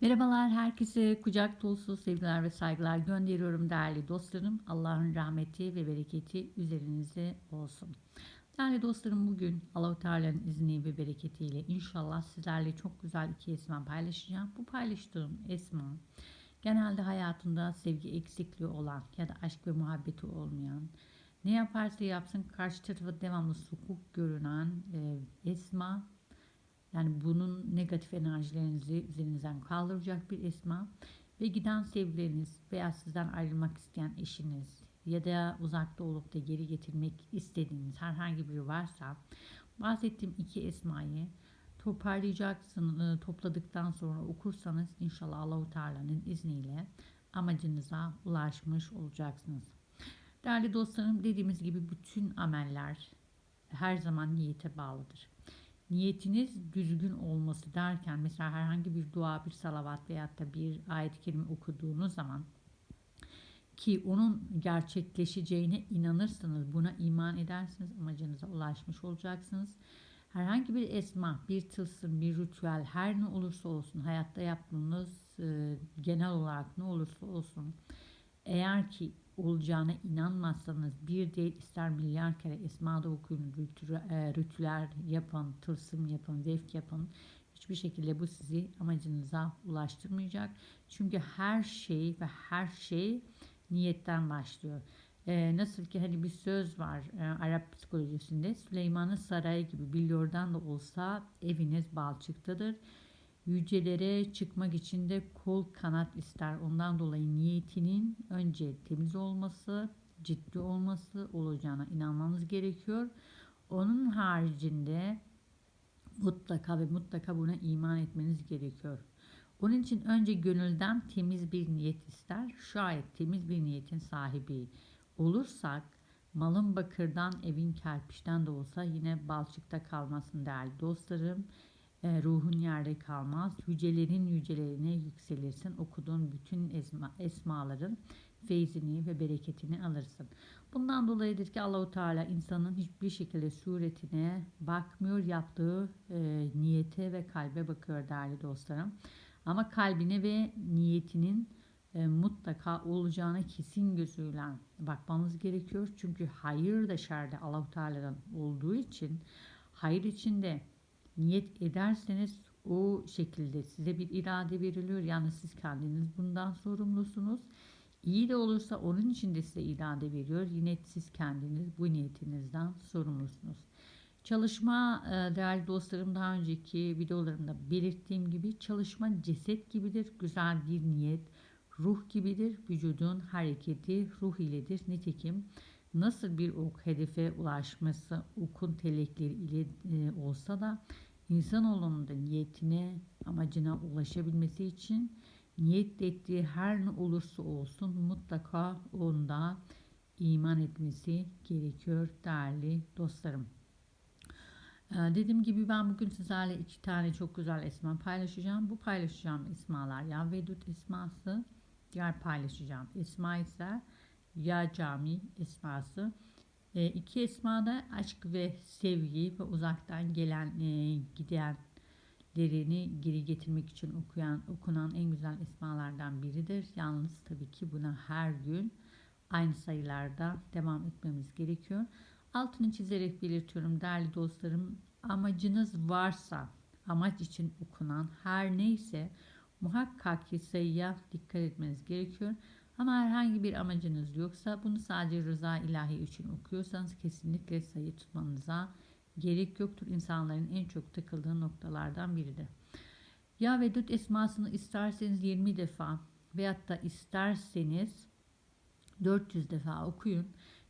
Merhabalar herkese kucak dolusu sevgiler ve saygılar gönderiyorum değerli dostlarım. Allah'ın rahmeti ve bereketi üzerinize olsun. Değerli dostlarım bugün Allah-u Teala'nın izni ve bereketiyle inşallah sizlerle çok güzel iki esma paylaşacağım. Bu paylaştığım esma genelde hayatında sevgi eksikliği olan ya da aşk ve muhabbeti olmayan ne yaparsa yapsın karşı tarafa devamlı sukuk görünen e, esma yani bunun negatif enerjilerinizi üzerinizden kaldıracak bir esma ve giden sevgileriniz veya sizden ayrılmak isteyen eşiniz ya da uzakta olup da geri getirmek istediğiniz herhangi biri varsa bahsettiğim iki esmayı toparlayacaksınız. Topladıktan sonra okursanız inşallah Allahu Teala'nın izniyle amacınıza ulaşmış olacaksınız. Değerli dostlarım dediğimiz gibi bütün ameller her zaman niyete bağlıdır niyetiniz düzgün olması derken mesela herhangi bir dua, bir salavat veyahut da bir ayet-i kerime okuduğunuz zaman ki onun gerçekleşeceğine inanırsınız, buna iman edersiniz, amacınıza ulaşmış olacaksınız. Herhangi bir esma, bir tılsım, bir ritüel her ne olursa olsun hayatta yaptığınız e, genel olarak ne olursa olsun eğer ki olacağına inanmazsanız bir değil ister milyar kere esmada okuyun, e, rütüler yapın, tılsım yapın, vefk yapın. Hiçbir şekilde bu sizi amacınıza ulaştırmayacak. Çünkü her şey ve her şey niyetten başlıyor. Ee, nasıl ki hani bir söz var e, Arap psikolojisinde Süleyman'ın sarayı gibi biliyordan da olsa eviniz balçıktadır yücelere çıkmak için de kol kanat ister. Ondan dolayı niyetinin önce temiz olması, ciddi olması olacağına inanmamız gerekiyor. Onun haricinde mutlaka ve mutlaka buna iman etmeniz gerekiyor. Onun için önce gönülden temiz bir niyet ister. Şayet temiz bir niyetin sahibi olursak malın bakırdan, evin kerpiçten de olsa yine balçıkta kalmasın değerli dostlarım e, ruhun yerde kalmaz. Yücelerin yücelerine yükselirsin. Okuduğun bütün esma, esmaların feyzini ve bereketini alırsın. Bundan dolayıdır ki Allahu Teala insanın hiçbir şekilde suretine bakmıyor, yaptığı e, niyete ve kalbe bakıyor değerli dostlarım. Ama kalbine ve niyetinin e, mutlaka olacağına kesin gözüyle bakmamız gerekiyor. Çünkü hayır da şerde Allahu Teala'dan olduğu için hayır içinde niyet ederseniz o şekilde size bir irade veriliyor. Yani siz kendiniz bundan sorumlusunuz. İyi de olursa onun için de size irade veriyor. Yine siz kendiniz bu niyetinizden sorumlusunuz. Çalışma e, değerli dostlarım daha önceki videolarımda belirttiğim gibi çalışma ceset gibidir. Güzel bir niyet ruh gibidir. Vücudun hareketi ruh iledir. Nitekim nasıl bir ok hedefe ulaşması okun telekleri ile e, olsa da insanoğlunun da niyetine amacına ulaşabilmesi için niyet ettiği her ne olursa olsun mutlaka onda iman etmesi gerekiyor değerli dostlarım. Ee, dediğim gibi ben bugün sizlerle iki tane çok güzel esma paylaşacağım. Bu paylaşacağım ismalar ya Vedut isması, diğer paylaşacağım isma ise ya cami esması. E, iki esmada aşk ve sevgi ve uzaktan gelen e, gidenlerini geri getirmek için okuyan okunan en güzel esmalardan biridir. Yalnız tabii ki buna her gün aynı sayılarda devam etmemiz gerekiyor. Altını çizerek belirtiyorum değerli dostlarım. Amacınız varsa amaç için okunan her neyse muhakkak ki sayıya dikkat etmeniz gerekiyor. Ama herhangi bir amacınız yoksa bunu sadece rıza ilahi için okuyorsanız kesinlikle sayı tutmanıza gerek yoktur. İnsanların en çok takıldığı noktalardan biridir. Ya Vedut esmasını isterseniz 20 defa veyahut da isterseniz 400 defa okuyun.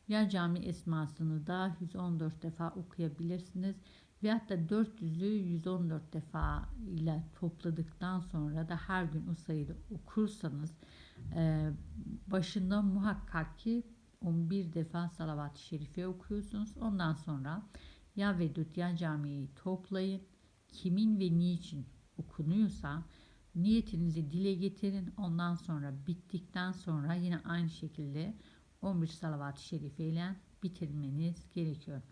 Ya cami esmasını da 114 defa okuyabilirsiniz. Veyahut da 400'ü 114 defa ile topladıktan sonra da her gün o sayıda okursanız ee, başında muhakkak ki 11 defa salavat-ı şerife okuyorsunuz. Ondan sonra ya Vedut ya camiyi toplayın. Kimin ve niçin okunuyorsa niyetinizi dile getirin. Ondan sonra bittikten sonra yine aynı şekilde 11 salavat-ı şerife ile bitirmeniz gerekiyor.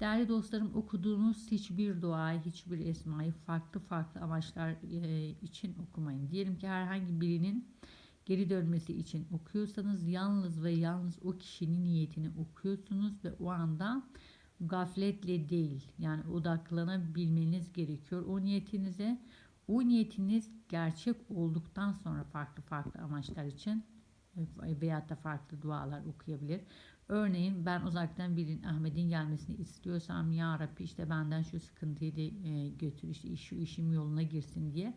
Değerli dostlarım okuduğunuz hiçbir duayı, hiçbir esmayı farklı farklı amaçlar e, için okumayın. Diyelim ki herhangi birinin geri dönmesi için okuyorsanız yalnız ve yalnız o kişinin niyetini okuyorsunuz ve o anda gafletle değil yani odaklanabilmeniz gerekiyor o niyetinize. O niyetiniz gerçek olduktan sonra farklı farklı amaçlar için e, veyahut da farklı dualar okuyabilir. Örneğin ben uzaktan birinin Ahmet'in gelmesini istiyorsam ya Rabbi işte benden şu sıkıntıyı da e, götür işte şu işim yoluna girsin diye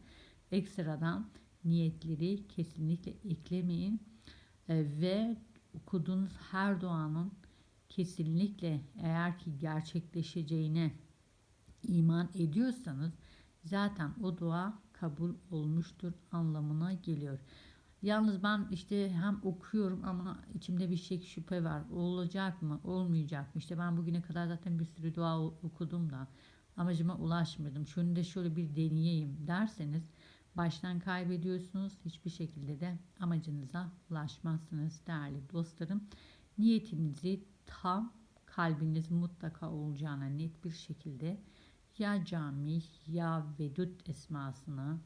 ekstradan niyetleri kesinlikle eklemeyin E, ve okuduğunuz her duanın kesinlikle eğer ki gerçekleşeceğine iman ediyorsanız zaten o dua kabul olmuştur anlamına geliyor. Yalnız ben işte hem okuyorum ama içimde bir şey şüphe var. Olacak mı? Olmayacak mı? İşte ben bugüne kadar zaten bir sürü dua okudum da amacıma ulaşmadım. Şunu da şöyle bir deneyeyim derseniz baştan kaybediyorsunuz. Hiçbir şekilde de amacınıza ulaşmazsınız değerli dostlarım. Niyetinizi tam kalbiniz mutlaka olacağına net bir şekilde ya cami ya vedut esmasını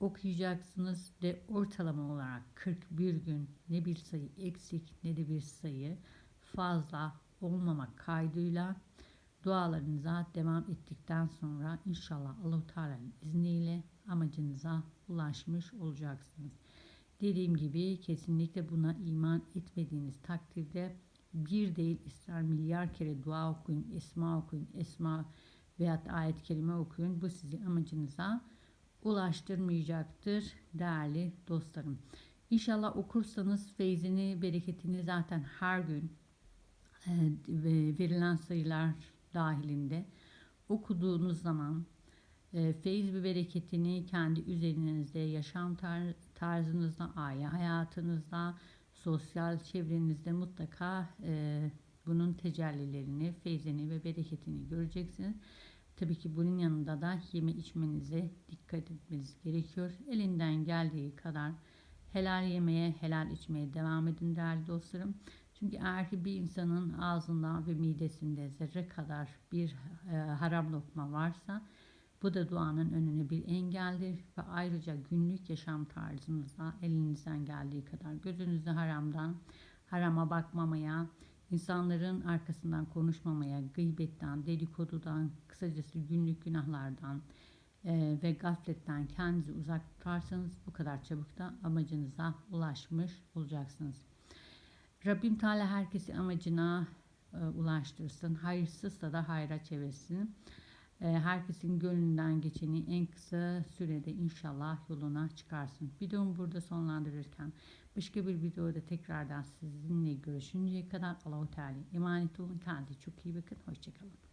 okuyacaksınız ve ortalama olarak 41 gün ne bir sayı eksik ne de bir sayı fazla olmamak kaydıyla dualarınıza devam ettikten sonra inşallah Allah-u Teala'nın izniyle amacınıza ulaşmış olacaksınız. Dediğim gibi kesinlikle buna iman etmediğiniz takdirde bir değil ister milyar kere dua okuyun, esma okuyun, esma veyahut ayet-i kerime okuyun. Bu sizi amacınıza ulaştırmayacaktır değerli dostlarım. İnşallah okursanız feyzini, bereketini zaten her gün e, verilen sayılar dahilinde okuduğunuz zaman e, feyiz ve bereketini kendi üzerinizde, yaşam tarzınızda, aile hayatınızda, sosyal çevrenizde mutlaka e, bunun tecellilerini, feyzini ve bereketini göreceksiniz. Tabii ki bunun yanında da yeme içmenize dikkat etmeniz gerekiyor. Elinden geldiği kadar helal yemeye, helal içmeye devam edin değerli dostlarım. Çünkü eğer ki bir insanın ağzında ve midesinde zerre kadar bir e, haram lokma varsa bu da duanın önüne bir engeldir ve ayrıca günlük yaşam tarzınızda elinizden geldiği kadar gözünüzü haramdan, harama bakmamaya, insanların arkasından konuşmamaya, gıybetten, dedikodudan, kısacası günlük günahlardan e, ve gafletten kendinizi uzak tutarsanız bu kadar çabuk da amacınıza ulaşmış olacaksınız. Rabbim Teala herkesi amacına e, ulaştırsın. Hayırsızsa da hayra çevirsin. E, herkesin gönlünden geçeni en kısa sürede inşallah yoluna çıkarsın. Videomu burada sonlandırırken başka bir videoda tekrardan sizinle görüşünceye kadar Allahu Teala emanet olun. Kendinize çok iyi bakın. Hoşçakalın.